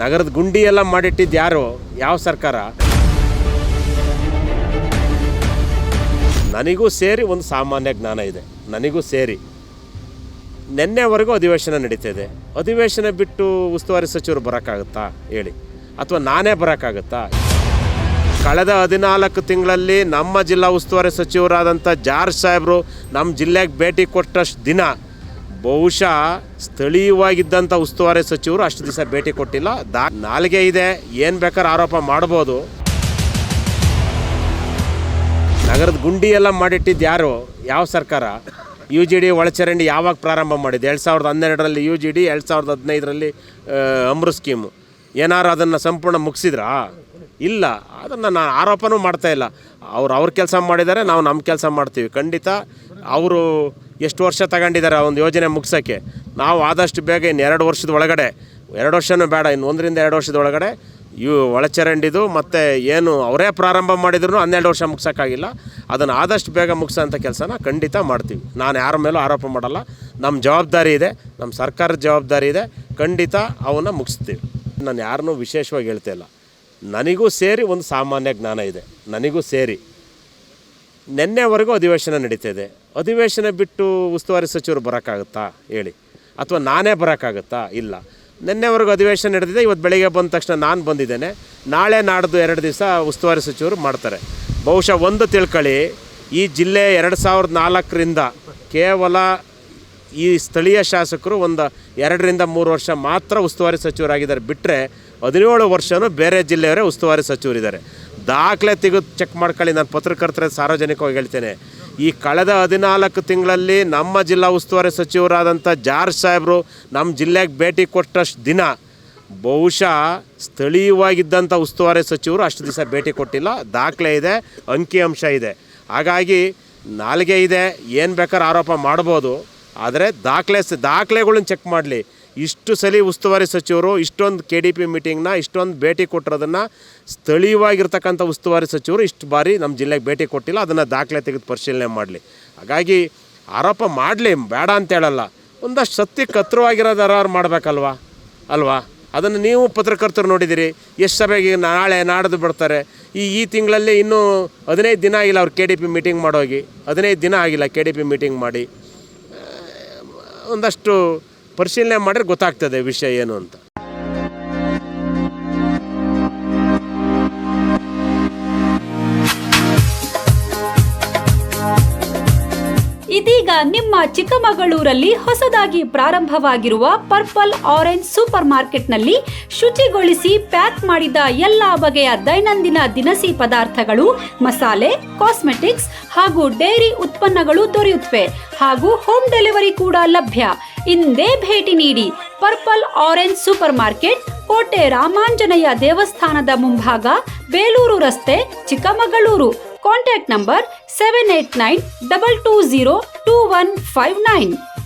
ನಗರದ ಗುಂಡಿ ಎಲ್ಲ ಮಾಡಿಟ್ಟಿದ್ದು ಯಾರು? ಯಾವ ಸರ್ಕಾರ? ನನಗೂ ಸೇರಿ ಒಂದು ಸಾಮಾನ್ಯ ಜ್ಞಾನ ಇದೆ. ನನಗೂ ಸೇರಿ. ನಿನ್ನೆವರೆಗೂ ಅಧಿವೇಶನ ನಡೀತಿದೆ. ಅಧಿವೇಶನ ಬಿಟ್ಟು ಉಸ್ತುವಾರಿ ಸಚಿವರು ಬರೋಕ್ಕಾಗುತ್ತಾ ಹೇಳಿ? ಅಥವಾ ನಾನೇ ಬರೋಕ್ಕಾಗುತ್ತಾ? ಕಳೆದ ಹದಿನಾಲ್ಕು ತಿಂಗಳಲ್ಲಿ ನಮ್ಮ ಜಿಲ್ಲಾ ಉಸ್ತುವಾರಿ ಸಚಿವರಾದಂಥ ಜಾರ್ಜ್ ಸಾಹೇಬರು ನಮ್ಮ ಜಿಲ್ಲೆಗೆ ಭೇಟಿ ಕೊಟ್ಟಷ್ಟು ದಿನ ಬಹುಶಃ ಸ್ಥಳೀಯವಾಗಿದ್ದಂಥ ಉಸ್ತುವಾರಿ ಸಚಿವರು ಅಷ್ಟು ದಿವಸ ಭೇಟಿ ಕೊಟ್ಟಿಲ್ಲ. ದಾ ನಾಲಿಗೆ ಇದೆ. ಏನು ಬೇಕಾದ್ರೆ ಆರೋಪ ಮಾಡ್ಬೋದು. ನಗರದ ಗುಂಡಿ ಎಲ್ಲ ಮಾಡಿಟ್ಟಿದ್ದು ಯಾರು? ಯಾವ ಸರ್ಕಾರ? ಯು ಜಿ ಡಿ ಒಳಚರಂಡಿ ಯಾವಾಗ ಪ್ರಾರಂಭ ಮಾಡಿದ್ದು? ಎರಡು ಸಾವಿರದ ಹನ್ನೆರಡರಲ್ಲಿ ಯು ಜಿ ಡಿ ಎರಡು ಸಾವಿರದ ಹದಿನೈದರಲ್ಲಿ ಅಮೃತ್ ಸ್ಕೀಮು. ಏನಾರು ಅದನ್ನು ಸಂಪೂರ್ಣ ಮುಗಿಸಿದ್ರಾ? ಇಲ್ಲ, ಅದನ್ನು ನಾನು ಆರೋಪನೂ ಮಾಡ್ತಾ ಇಲ್ಲ. ಅವ್ರು ಅವ್ರ ಕೆಲಸ ಮಾಡಿದ್ದಾರೆ ನಾವು ನಮ್ಮ ಕೆಲಸ ಮಾಡ್ತೀವಿ. ಖಂಡಿತ ಅವರು ಎಷ್ಟು ವರ್ಷ ತಗೊಂಡಿದ್ದಾರೆ ಆ ಒಂದು ಯೋಜನೆ ಮುಗಿಸೋಕ್ಕೆ? ನಾವು ಆದಷ್ಟು ಬೇಗ ಇನ್ನು ಎರಡು ವರ್ಷದ ಒಳಗಡೆ, ಎರಡು ವರ್ಷವೂ ಬೇಡ, ಇನ್ನು ಒಂದರಿಂದ ಎರಡು ವರ್ಷದ ಒಳಗಡೆ ಇವು ಒಳಚರಂಡಿದು ಮತ್ತು ಏನು ಅವರೇ ಪ್ರಾರಂಭ ಮಾಡಿದ್ರು ಹನ್ನೆರಡು ವರ್ಷ ಮುಗ್ಸೋಕ್ಕಾಗಿಲ್ಲ. ಅದನ್ನು ಆದಷ್ಟು ಬೇಗ ಮುಗಿಸೋಂಥ ಕೆಲಸನ ಖಂಡಿತ ಮಾಡ್ತೀವಿ. ನಾನು ಯಾರ ಮೇಲೂ ಆರೋಪ ಮಾಡಲ್ಲ. ನಮ್ಮ ಜವಾಬ್ದಾರಿ ಇದೆ ನಮ್ಮ ಸರ್ಕಾರದ ಜವಾಬ್ದಾರಿ ಇದೆ. ಖಂಡಿತ ಅವನ್ನ ಮುಗಿಸ್ತೀವಿ. ನಾನು ಯಾರನ್ನೂ ವಿಶೇಷವಾಗಿ ಹೇಳ್ತಾ ಇಲ್ಲ. ನನಗೂ ಸೇರಿ ಒಂದು ಸಾಮಾನ್ಯ ಜ್ಞಾನ ಇದೆ. ನನಗೂ ಸೇರಿ. ನಿನ್ನೆವರೆಗೂ ಅಧಿವೇಶನ ನಡೀತಿದೆ. ಅಧಿವೇಶನ ಬಿಟ್ಟು ಉಸ್ತುವಾರಿ ಸಚಿವರು ಬರೋಕ್ಕಾಗುತ್ತಾ ಹೇಳಿ. ಅಥವಾ ನಾನೇ ಬರೋಕ್ಕಾಗುತ್ತಾ? ಇಲ್ಲ. ನಿನ್ನೆವರೆಗೂ ಅಧಿವೇಶನ ನಡೆದಿದೆ. ಇವತ್ತು ಬೆಳಿಗ್ಗೆ ಬಂದ ತಕ್ಷಣ ನಾನು ಬಂದಿದ್ದೇನೆ. ನಾಳೆ ನಾಡ್ದು ಎರಡು ದಿವಸ ಉಸ್ತುವಾರಿ ಸಚಿವರು ಮಾಡ್ತಾರೆ. ಬಹುಶಃ ಒಂದು ತಿಳ್ಕೊಳ್ಳಿ ಈ ಜಿಲ್ಲೆ ಎರಡು ಸಾವಿರದ ನಾಲ್ಕರಿಂದ ಕೇವಲ ಈ ಸ್ಥಳೀಯ ಶಾಸಕರು ಒಂದು ಎರಡರಿಂದ ಮೂರು ವರ್ಷ ಮಾತ್ರ ಉಸ್ತುವಾರಿ ಸಚಿವರಾಗಿದ್ದಾರೆ. ಬಿಟ್ಟರೆ ಹದಿನೇಳು ವರ್ಷವೂ ಬೇರೆ ಜಿಲ್ಲೆಯವರೇ ಉಸ್ತುವಾರಿ ಸಚಿವರಿದ್ದಾರೆ. ದಾಖಲೆ ತೆಗೆದು ಚೆಕ್ ಮಾಡ್ಕೊಳ್ಳಿ, ನಾನು ಪತ್ರಕರ್ತರ ಸಾರ್ವಜನಿಕವಾಗಿ ಹೇಳ್ತೇನೆ. ಈ ಕಳೆದ ಹದಿನಾಲ್ಕು ತಿಂಗಳಲ್ಲಿ ನಮ್ಮ ಜಿಲ್ಲಾ ಉಸ್ತುವಾರಿ ಸಚಿವರಾದಂಥ ಜಾರ್ಜ್ ಸಾಹೇಬರು ನಮ್ಮ ಜಿಲ್ಲೆಗೆ ಭೇಟಿ ಕೊಟ್ಟಷ್ಟು ದಿನ ಬಹುಶಃ ಸ್ಥಳೀಯವಾಗಿದ್ದಂಥ ಉಸ್ತುವಾರಿ ಸಚಿವರು ಅಷ್ಟು ದಿವಸ ಭೇಟಿ ಕೊಟ್ಟಿಲ್ಲ. ದಾಖಲೆ ಇದೆ ಅಂಕಿಅಂಶ ಇದೆ. ಹಾಗಾಗಿ ನಾಲಿಗೆ ಇದೆ, ಏನು ಬೇಕಾದ್ರೆ ಆರೋಪ ಮಾಡ್ಬೋದು. ಆದರೆ ದಾಖಲೆ ದಾಖಲೆಗಳನ್ನ ಚೆಕ್ ಮಾಡಲಿ. ಇಷ್ಟು ಸಲ ಉಸ್ತುವಾರಿ ಸಚಿವರು, ಇಷ್ಟೊಂದು ಕೆ ಡಿ ಪಿ ಮೀಟಿಂಗ್ನ ಇಷ್ಟೊಂದು ಭೇಟಿ ಕೊಟ್ಟಿರೋದನ್ನು ಸ್ಥಳೀಯವಾಗಿರ್ತಕ್ಕಂಥ ಉಸ್ತುವಾರಿ ಸಚಿವರು ಇಷ್ಟು ಬಾರಿ ನಮ್ಮ ಜಿಲ್ಲೆಗೆ ಭೇಟಿ ಕೊಟ್ಟಿಲ್ಲ, ಅದನ್ನು ದಾಖಲೆ ತೆಗೆದು ಪರಿಶೀಲನೆ ಮಾಡಲಿ. ಹಾಗಾಗಿ ಆರೋಪ ಮಾಡಲಿ, ಬೇಡ ಅಂತ ಹೇಳಲ್ಲ. ಒಂದಷ್ಟು ಸತ್ಯ ಕತ್ರವಾಗಿರೋದು ಯಾರು ಮಾಡಬೇಕಲ್ವಾ? ಅಲ್ವಾ? ಅದನ್ನು ನೀವು ಪತ್ರಕರ್ತರು ನೋಡಿದಿರಿ. ಎಷ್ಟು ಸಭೆಗೆ ನಾಳೆ ನಾಡ್ದು ಬಿಡ್ತಾರೆ. ಈ ಈ ತಿಂಗಳಲ್ಲಿ ಇನ್ನೂ ಹದಿನೈದು ದಿನ ಆಗಿಲ್ಲ ಅವ್ರು ಕೆ ಡಿ ಪಿ ಮೀಟಿಂಗ್ ಮಾಡೋಗಿ. ಹದಿನೈದು ದಿನ ಆಗಿಲ್ಲ ಕೆ ಡಿ ಪಿ ಮೀಟಿಂಗ್ ಮಾಡಿ. ಒಂದಷ್ಟು ಪರಿಶೀಲನೆ ಮಾಡಿದ್ರೆ ಗೊತ್ತಾಗ್ತದೆ ವಿಷಯ ಏನು ಅಂತ. ಇದೀಗ ನಿಮ್ಮ ಚಿಕ್ಕಮಗಳೂರಲ್ಲಿ ಹೊಸದಾಗಿ ಪ್ರಾರಂಭವಾಗಿರುವ ಪರ್ಪಲ್ ಆರೆಂಜ್ ಸೂಪರ್ ಮಾರ್ಕೆಟ್ನಲ್ಲಿ ಶುಚಿಗೊಳಿಸಿ ಪ್ಯಾಕ್ ಮಾಡಿದ ಎಲ್ಲಾ ಬಗೆಯ ದೈನಂದಿನ ದಿನಸಿ ಪದಾರ್ಥಗಳು, ಮಸಾಲೆ, ಕಾಸ್ಮೆಟಿಕ್ಸ್ ಹಾಗೂ ಡೈರಿ ಉತ್ಪನ್ನಗಳು ದೊರೆಯುತ್ತವೆ ಹಾಗೂ ಹೋಮ್ ಡೆಲಿವರಿ ಕೂಡ ಲಭ್ಯ. ಇಂದೇ ಭೇಟಿ ನೀಡಿ ಪರ್ಪಲ್ ಆರೆಂಜ್ ಸೂಪರ್ ಮಾರ್ಕೆಟ್, ಕೋಟೆ ರಾಮಾಂಜನೇಯ ದೇವಸ್ಥಾನದ ಮುಂಭಾಗ, ಬೇಲೂರು ರಸ್ತೆ, Chikkamagaluru. Contact number seven eight nine double two zero two one five nine